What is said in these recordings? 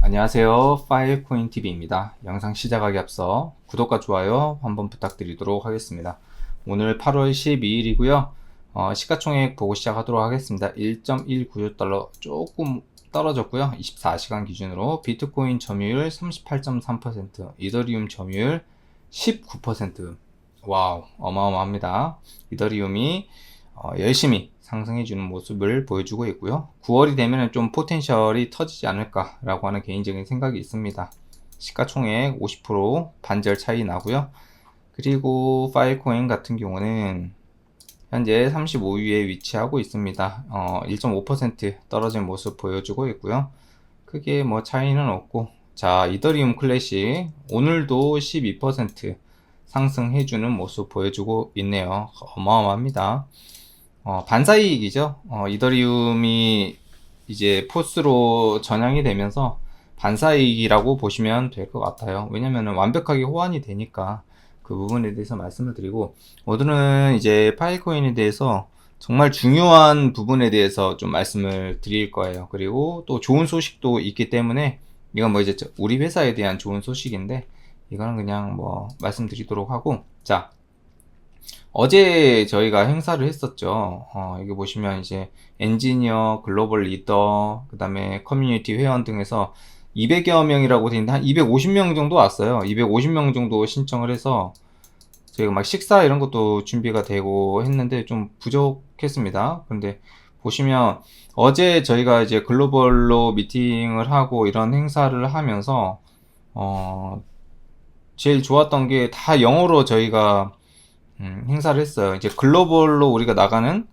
안녕하세요. 파일코인 TV입니다. 영상 시작하기 앞서 구독과 좋아요 한번 부탁드리도록 하겠습니다. 오늘 8월 12일이고요. 어, 시가총액 보고 시작하도록 하겠습니다. 1.196달러 조금 떨어졌고요. 24시간 기준으로 비트코인 점유율 38.3%, 이더리움 점유율 19%. 와우, 어마어마합니다. 이더리움이 어, 열심히 상승해주는 모습을 보여주고 있고요. 9월이 되면 좀 포텐셜이 터지지 않을까라고 하는 개인적인 생각이 있습니다. 시가총액 50% 반절 차이 나고요. 그리고 파일코인 같은 경우는 현재 35위에 위치하고 있습니다. 어, 1.5% 떨어진 모습 보여주고 있고요. 크게 뭐 차이는 없고 자 이더리움 클래식 오늘도 12% 상승해주는 모습 보여주고 있네요. 어마어마합니다. 어, 반사이익이죠. 어, 이더리움이 이제 포스로 전향이 되면서 반사이익이라고 보시면 될 것 같아요. 왜냐면 완벽하게 호환이 되니까 그 부분에 대해서 말씀을 드리고 오늘은 이제 파일코인에 대해서 정말 중요한 부분에 대해서 좀 말씀을 드릴 거예요. 그리고 또 좋은 소식도 있기 때문에 이건 뭐 이제 우리 회사에 대한 좋은 소식인데 이거는 그냥 뭐 말씀드리도록 하고 자 어제 저희가 행사를 했었죠. 어, 여기 보시면 이제 엔지니어, 글로벌 리더, 그 다음에 커뮤니티 회원 등에서 200여 명이라고 되어 있는데 한 250명 정도 왔어요. 250명 정도 신청을 해서 저희가 막 식사 이런 것도 준비가 되고 했는데 좀 부족했습니다. 근데 보시면 어제 저희가 이제 글로벌로 미팅을 하고 이런 행사를 하면서 어 제일 좋았던 게 다 영어로 저희가 음, 행사를 했어요. 이제 글로벌로 우리가 나가는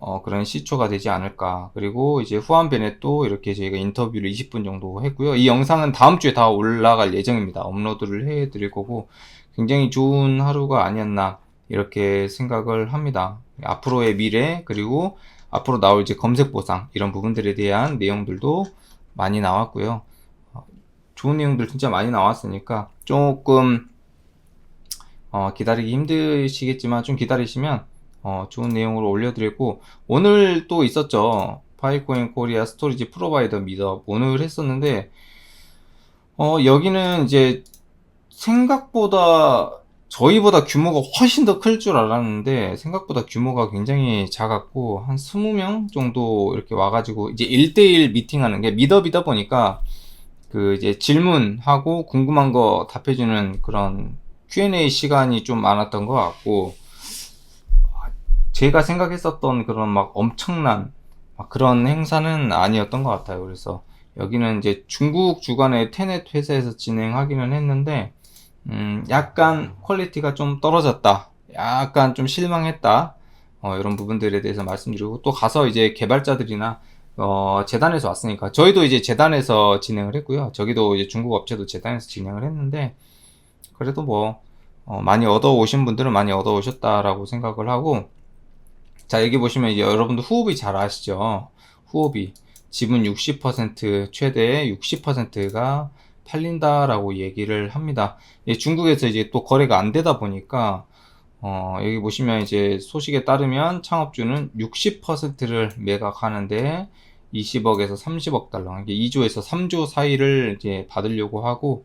어, 그런 시초가 되지 않을까. 그리고 이제 후한변에 또 이렇게 저희가 인터뷰를 20분 정도 했고요. 이 영상은 다음 주에 다 올라갈 예정입니다. 업로드를 해 드릴 거고 굉장히 좋은 하루가 아니었나 이렇게 생각을 합니다. 앞으로의 미래 그리고 앞으로 나올 이제 검색 보상 이런 부분들에 대한 내용들도 많이 나왔고요. 어, 좋은 내용들 진짜 많이 나왔으니까 조금 어, 기다리기 힘드시겠지만 좀 기다리시면 어, 좋은 내용으로 올려드리고 오늘 또 있었죠. 파이코인 코리아 스토리지 프로바이더 미더 오늘 했었는데 어, 여기는 이제 생각보다 저희보다 규모가 훨씬 더 클 줄 알았는데 생각보다 규모가 굉장히 작았고 한 20명 정도 이렇게 와가지고 이제 1대1 미팅하는 게 미더비다 보니까 그 이제 질문하고 궁금한 거 답해주는 그런 Q&A 시간이 좀 많았던 것 같고 제가 생각했었던 그런 막 엄청난 막 그런 행사는 아니었던 것 같아요. 그래서 여기는 이제 중국 주관의 테넷 회사에서 진행하기는 했는데 음 약간 퀄리티가 좀 떨어졌다. 약간 좀 실망했다. 어, 이런 부분들에 대해서 말씀드리고 또 가서 이제 개발자들이나 어, 재단에서 왔으니까 저희도 이제 재단에서 진행을 했고요. 저기도 이제 중국 업체도 재단에서 진행을 했는데 그래도 뭐 어, 많이 얻어 오신 분들은 많이 얻어 오셨다라고 생각을 하고 자 여기 보시면 이제 여러분들 후업이 잘 아시죠? 후업이 지분 60% 최대 60%가 팔린다라고 얘기를 합니다. 예, 중국에서 이제 또 거래가 안 되다 보니까 어, 여기 보시면 이제 소식에 따르면 창업주는 60%를 매각하는데 20억에서 30억 달러, 이게 2조에서 3조 사이를 이제 받으려고 하고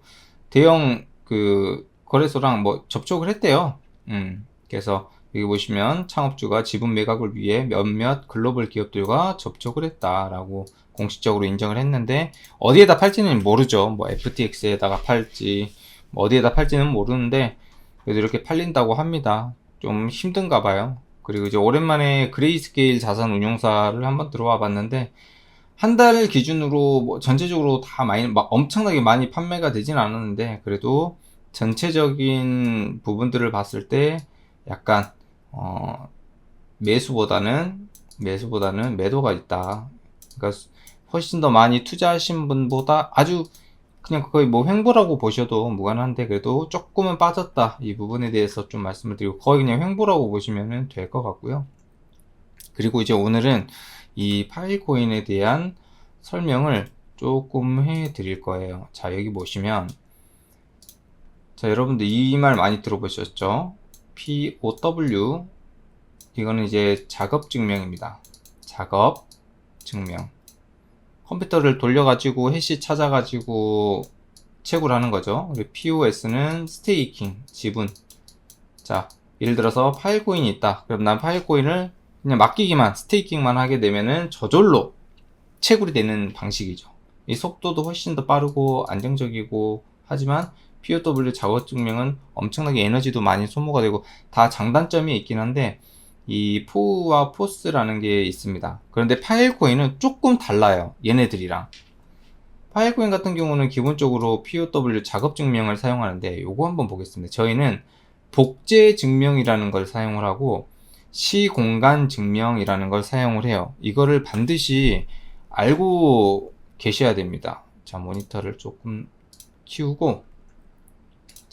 대형 그 거래소랑 뭐 접촉을 했대요. 음, 그래서 여기 보시면 창업주가 지분 매각을 위해 몇몇 글로벌 기업들과 접촉을 했다라고 공식적으로 인정을 했는데 어디에다 팔지는 모르죠. 뭐 FTX에다가 팔지 뭐 어디에다 팔지는 모르는데 그래도 이렇게 팔린다고 합니다. 좀 힘든가 봐요. 그리고 이제 오랜만에 그레이스케일 자산 운용사를 한번 들어와 봤는데 한 달 기준으로 뭐 전체적으로 다 많이 막 엄청나게 많이 판매가 되진 않았는데 그래도 전체적인 부분들을 봤을 때 약간 어, 매수보다는 매수보다는 매도가 있다. 그러니까 훨씬 더 많이 투자하신 분보다 아주 그냥 거의 뭐 횡보라고 보셔도 무관한데 그래도 조금은 빠졌다 이 부분에 대해서 좀 말씀을 드리고 거의 그냥 횡보라고 보시면 될 것 같고요. 그리고 이제 오늘은 이 파일코인에 대한 설명을 조금 해 드릴 거예요. 자 여기 보시면 자, 여러분들 이 말 많이 들어보셨죠? POW. 이거는 이제 작업 증명입니다. 작업 증명. 컴퓨터를 돌려가지고 해시 찾아가지고 채굴 하는 거죠. POS는 스테이킹, 지분. 자, 예를 들어서 파일 코인이 있다. 그럼 난 파일 코인을 그냥 맡기기만, 스테이킹만 하게 되면은 저절로 채굴이 되는 방식이죠. 이 속도도 훨씬 더 빠르고 안정적이고 하지만 POW 작업 증명은 엄청나게 에너지도 많이 소모가 되고 다 장단점이 있긴 한데 이 포와 포스라는 게 있습니다. 그런데 파일 코인은 조금 달라요. 얘네들이랑. 파일 코인 같은 경우는 기본적으로 POW 작업 증명을 사용하는데 요거 한번 보겠습니다. 저희는 복제 증명이라는 걸 사용을 하고 시공간 증명이라는 걸 사용을 해요. 이거를 반드시 알고 계셔야 됩니다. 자, 모니터를 조금 키우고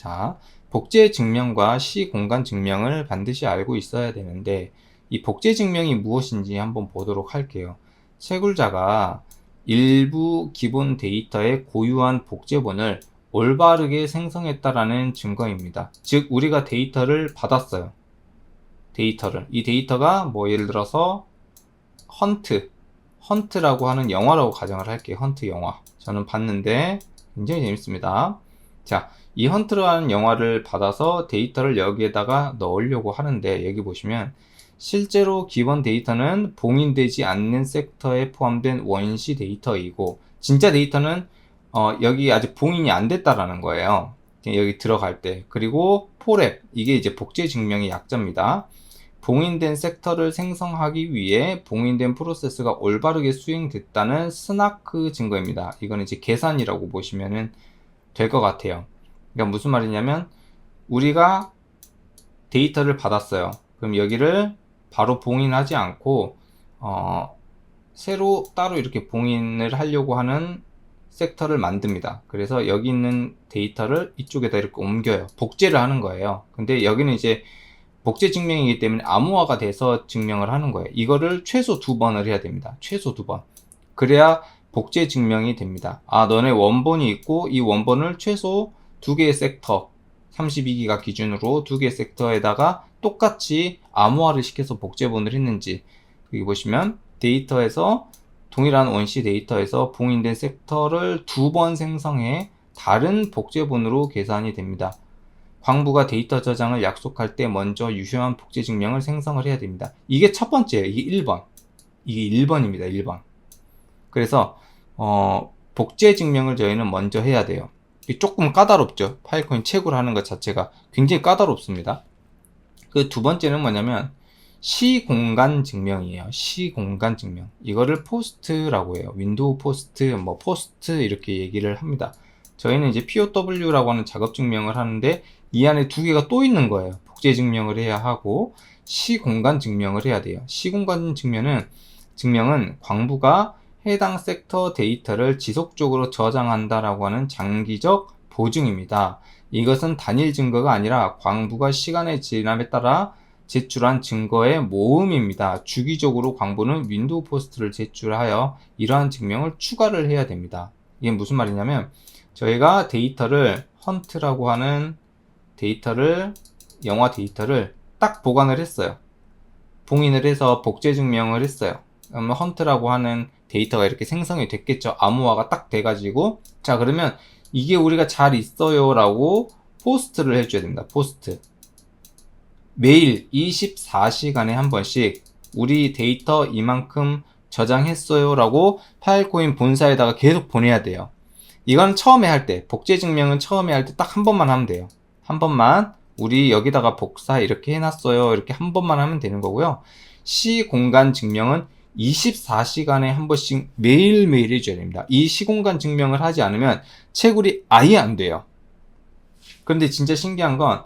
자, 복제 증명과 시 공간 증명을 반드시 알고 있어야 되는데 이 복제 증명이 무엇인지 한번 보도록 할게요. 채굴자가 일부 기본 데이터의 고유한 복제본을 올바르게 생성했다라는 증거입니다. 즉 우리가 데이터를 받았어요. 데이터를 이 데이터가 뭐 예를 들어서 헌트 헌트라고 하는 영화라고 가정을 할게요. 헌트 영화. 저는 봤는데 굉장히 재밌습니다. 자, 이 헌트라는 영화를 받아서 데이터를 여기에다가 넣으려고 하는데 여기 보시면 실제로 기본 데이터는 봉인되지 않는 섹터에 포함된 원시 데이터이고 진짜 데이터는 어, 여기 아직 봉인이 안 됐다라는 거예요. 여기 들어갈 때 그리고 포랩 이게 이제 복제 증명의 약자입니다. 봉인된 섹터를 생성하기 위해 봉인된 프로세스가 올바르게 수행됐다는 스나크 증거입니다. 이건 이제 계산이라고 보시면 될 것 같아요. 그러니까 무슨 말이냐면 우리가 데이터를 받았어요. 그럼 여기를 바로 봉인하지 않고 어, 새로 따로 이렇게 봉인을 하려고 하는 섹터를 만듭니다. 그래서 여기 있는 데이터를 이쪽에다 이렇게 옮겨요. 복제를 하는 거예요. 근데 여기는 이제 복제 증명이기 때문에 암호화가 돼서 증명을 하는 거예요. 이거를 최소 두 번을 해야 됩니다. 최소 두 번. 그래야 복제 증명이 됩니다. 아, 너네 원본이 있고 이 원본을 최소 두 개의 섹터 32기가 기준으로 두 개의 섹터에다가 똑같이 암호화를 시켜서 복제본을 했는지 여기 보시면 데이터에서 동일한 원시 데이터에서 봉인된 섹터를 두 번 생성해 다른 복제본으로 계산이 됩니다. 광부가 데이터 저장을 약속할 때 먼저 유효한 복제 증명을 생성을 해야 됩니다. 이게 첫 번째예요. 이게 1번. 이게 1번입니다. 1번. 그래서 어, 복제 증명을 저희는 먼저 해야 돼요. 조금 까다롭죠. 파일코인 채굴 하는 것 자체가 굉장히 까다롭습니다. 그 두 번째는 뭐냐면 시공간 증명이에요. 시공간 증명. 이거를 포스트라고 해요. 윈도우 포스트, 뭐 포스트 이렇게 얘기를 합니다. 저희는 이제 POW라고 하는 작업 증명을 하는데 이 안에 두 개가 또 있는 거예요. 복제 증명을 해야 하고 시공간 증명을 해야 돼요. 시공간 증명은 증명은 광부가 해당 섹터 데이터를 지속적으로 저장한다라고 하는 장기적 보증입니다. 이것은 단일 증거가 아니라 광부가 시간의 지남에 따라 제출한 증거의 모음입니다. 주기적으로 광부는 윈도우 포스트를 제출하여 이러한 증명을 추가를 해야 됩니다. 이게 무슨 말이냐면 저희가 데이터를 헌트라고 하는 데이터를 영화 데이터를 딱 보관을 했어요. 봉인을 해서 복제 증명을 했어요. 헌트라고 하는 데이터가 이렇게 생성이 됐겠죠. 암호화가 딱 돼가지고 자 그러면 이게 우리가 잘 있어요 라고 포스트를 해줘야 됩니다. 포스트 매일 24시간에 한 번씩 우리 데이터 이만큼 저장했어요 라고 파일코인 본사에다가 계속 보내야 돼요. 이건 처음에 할 때, 복제 증명은 처음에 할 때 딱 한 번만 하면 돼요. 한 번만 우리 여기다가 복사 이렇게 해놨어요. 이렇게 한 번만 하면 되는 거고요. 시 공간 증명은 24시간에 한 번씩 매일매일 해줘야 됩니다. 이 시공간 증명을 하지 않으면 채굴이 아예 안 돼요. 그런데 진짜 신기한 건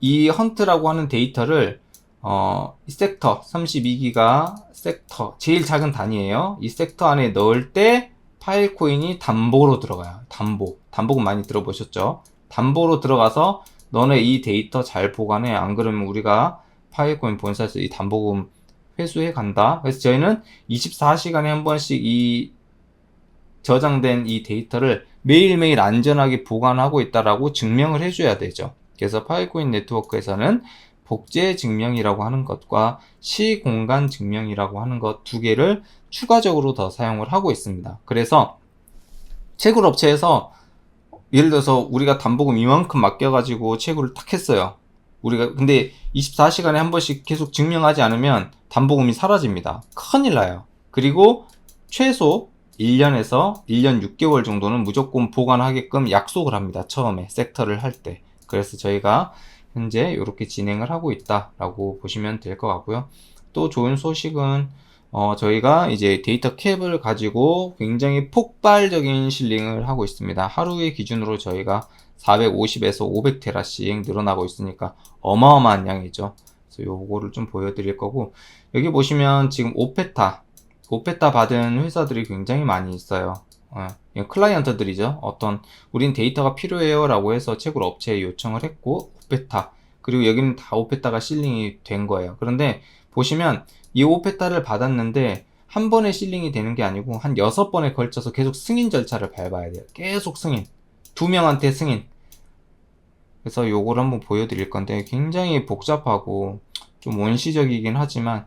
이 헌트라고 하는 데이터를 어, 이 섹터 32기가 섹터 제일 작은 단위예요. 이 섹터 안에 넣을 때 파일 코인이 담보로 들어가요. 담보. 담보금 많이 들어보셨죠? 담보로 들어가서 너네 이 데이터 잘 보관해. 안 그러면 우리가 파일 코인 본사에서 이 담보금 회수해 간다. 그래서 저희는 24시간에 한 번씩 이 저장된 이 데이터를 매일매일 안전하게 보관하고 있다라고 증명을 해줘야 되죠. 그래서 파일코인 네트워크에서는 복제 증명이라고 하는 것과 시공간 증명이라고 하는 것 두 개를 추가적으로 더 사용을 하고 있습니다. 그래서 채굴 업체에서 예를 들어서 우리가 담보금 이만큼 맡겨가지고 채굴을 탁 했어요. 우리가 근데 24시간에 한 번씩 계속 증명하지 않으면 담보금이 사라집니다. 큰일 나요. 그리고 최소 1년에서 1년 6개월 정도는 무조건 보관하게끔 약속을 합니다. 처음에 섹터를 할 때. 그래서 저희가 현재 이렇게 진행을 하고 있다라고 보시면 될 것 같고요. 또 좋은 소식은 어, 저희가 이제 데이터 캡을 가지고 굉장히 폭발적인 실링을 하고 있습니다. 하루의 기준으로 저희가 450에서 500테라씩 늘어나고 있으니까 어마어마한 양이죠. 그래서 요거를 좀 보여드릴 거고 여기 보시면 지금 5페타 5페타 받은 회사들이 굉장히 많이 있어요. 어, 클라이언트들이죠. 어떤 우린 데이터가 필요해요 라고 해서 채굴 업체에 요청을 했고 5페타 그리고 여기는 다 5페타가 실링이 된 거예요. 그런데 보시면 이 5페타를 받았는데 한 번에 실링이 되는 게 아니고 한 6번에 걸쳐서 계속 승인 절차를 밟아야 돼요. 계속 승인. 두 명한테 승인. 그래서 요걸 한번 보여드릴 건데 굉장히 복잡하고 좀 원시적이긴 하지만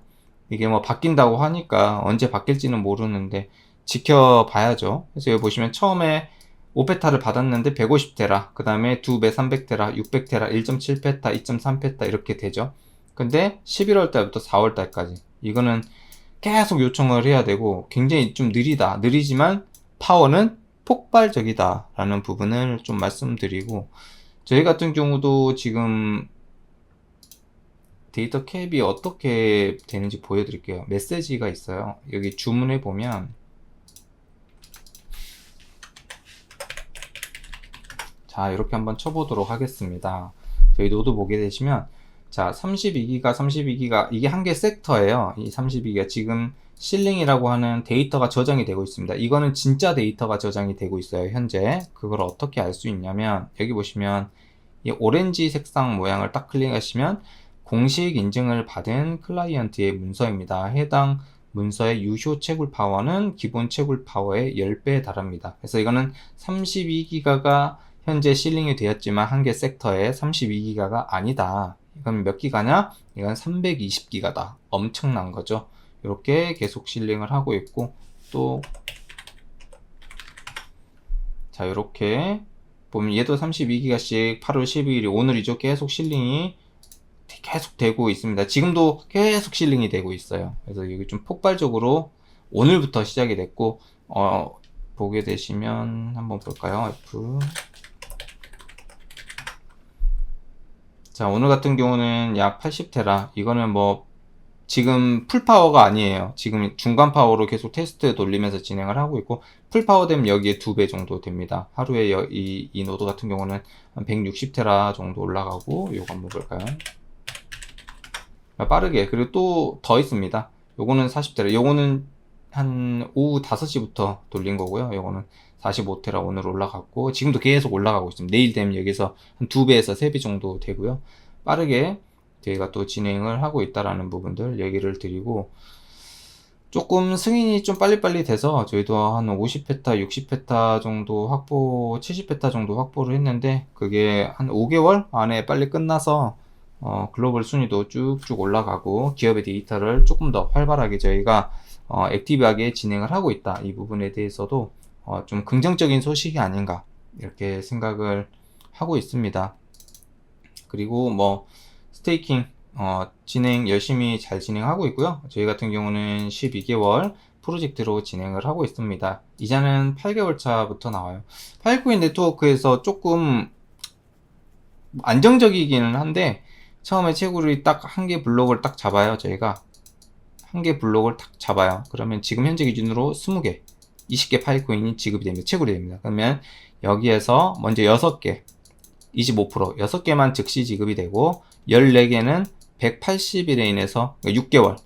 이게 뭐 바뀐다고 하니까 언제 바뀔지는 모르는데 지켜봐야죠. 그래서 여기 보시면 처음에 5페타를 받았는데 150테라, 그 다음에 2배 300테라, 600테라, 1.7페타, 2.3페타 이렇게 되죠. 근데 11월 달부터 4월 달까지 이거는 계속 요청을 해야 되고 굉장히 좀 느리다. 느리지만 파워는 폭발적이다. 라는 부분을 좀 말씀드리고 저희 같은 경우도 지금 데이터 캡이 어떻게 되는지 보여드릴게요. 메시지가 있어요. 여기 주문해 보면 자 이렇게 한번 쳐보도록 하겠습니다. 저희 노드 보게 되시면 자 32기가 32기가 이게 한 개 섹터예요. 이 32기가 지금 실링이라고 하는 데이터가 저장이 되고 있습니다. 이거는 진짜 데이터가 저장이 되고 있어요. 현재 그걸 어떻게 알 수 있냐면 여기 보시면 이 오렌지 색상 모양을 딱 클릭하시면 공식 인증을 받은 클라이언트의 문서입니다. 해당 문서의 유효 채굴 파워는 기본 채굴 파워의 10배에 달합니다. 그래서 이거는 32기가가 현재 실링이 되었지만 한 개 섹터에 32기가가 아니다. 이건 몇 기가냐? 이건 320기가다. 엄청난 거죠. 이렇게 계속 실링을 하고 있고 또 자, 이렇게 보면 얘도 32기가씩 8월 12일이 오늘이죠. 계속 실링이 계속 되고 있습니다. 지금도 계속 실링이 되고 있어요. 그래서 여기 좀 폭발적으로 오늘부터 시작이 됐고 어, 보게 되시면 한번 볼까요? F 자 오늘 같은 경우는 약 80테라 이거는 뭐 지금 풀파워가 아니에요. 지금 중간 파워로 계속 테스트 돌리면서 진행을 하고 있고 풀파워 되면 여기에 두 배 정도 됩니다. 하루에 여, 이, 이 노드 같은 경우는 한 160테라 정도 올라가고 요거 한번 볼까요? 빠르게 그리고 또 더 있습니다. 요거는 40테라 요거는 한 오후 5시부터 돌린 거고요. 요거는 45테라 오늘 올라갔고 지금도 계속 올라가고 있습니다. 내일 되면 여기서 한 2배에서 3배 정도 되고요. 빠르게 저희가 또 진행을 하고 있다라는 부분들 얘기를 드리고 조금 승인이 좀 빨리빨리 돼서 저희도 한 50페타, 60페타 정도 확보, 70페타 정도 확보를 했는데 그게 한 5개월 안에 빨리 끝나서 어, 글로벌 순위도 쭉쭉 올라가고 기업의 데이터를 조금 더 활발하게 저희가 어, 액티브하게 진행을 하고 있다. 이 부분에 대해서도 어, 좀 긍정적인 소식이 아닌가 이렇게 생각을 하고 있습니다. 그리고 뭐 스테이킹 어, 진행 열심히 잘 진행하고 있고요. 저희 같은 경우는 12개월 프로젝트로 진행을 하고 있습니다. 이자는 8개월 차부터 나와요. 파일코인 네트워크에서 조금 안정적이기는 한데 처음에 채굴이 딱 한 개 블록을 딱 잡아요. 저희가 한 개 블록을 딱 잡아요. 그러면 지금 현재 기준으로 20개, 20개 파일코인이 지급이 됩니다. 채굴이 됩니다. 그러면 여기에서 먼저 6개, 25%, 6개만 즉시 지급이 되고 14개는 180일에 인해서 6개월,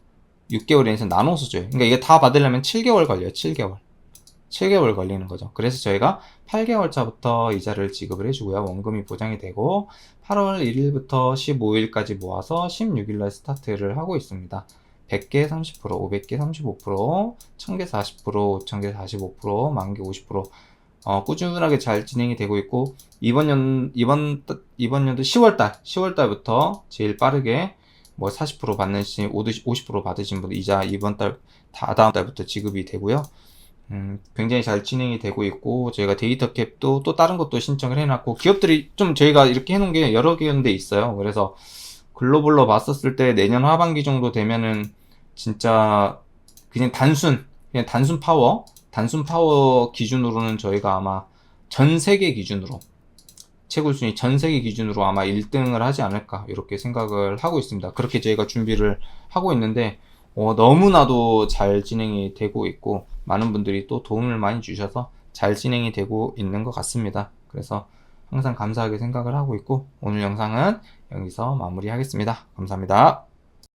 6개월에 인해서 나눠서 줘요. 그러니까 이게 다 받으려면 7개월 걸려요. 7개월. 7개월 걸리는 거죠. 그래서 저희가 8개월 차부터 이자를 지급을 해주고요. 원금이 보장이 되고 8월 1일부터 15일까지 모아서 16일날 스타트를 하고 있습니다. 100개 30%, 500개 35%, 1000개 40%, 5000개 45%, 만개 50%. 어, 꾸준하게 잘 진행이 되고 있고 이번 연 이번 따- 이번 연도 10월달 10월달부터 제일 빠르게 뭐 40% 받으신 50% 받으신 분 이자 이번 달 다다음 달부터 지급이 되고요. 음, 굉장히 잘 진행이 되고 있고 저희가 데이터 캡도 또 다른 것도 신청을 해놨고 기업들이 좀 저희가 이렇게 해놓은 게 여러 개인데 있어요. 그래서 글로벌로 봤었을 때 내년 하반기 정도 되면은 진짜 그냥 단순 그냥 단순 파워 단순 파워 기준으로는 저희가 아마 전 세계 기준으로 채굴 순위 전 세계 기준으로 아마 1등을 하지 않을까 이렇게 생각을 하고 있습니다. 그렇게 저희가 준비를 하고 있는데 어, 너무나도 잘 진행이 되고 있고 많은 분들이 또 도움을 많이 주셔서 잘 진행이 되고 있는 것 같습니다. 그래서 항상 감사하게 생각을 하고 있고 오늘 영상은 여기서 마무리하겠습니다. 감사합니다.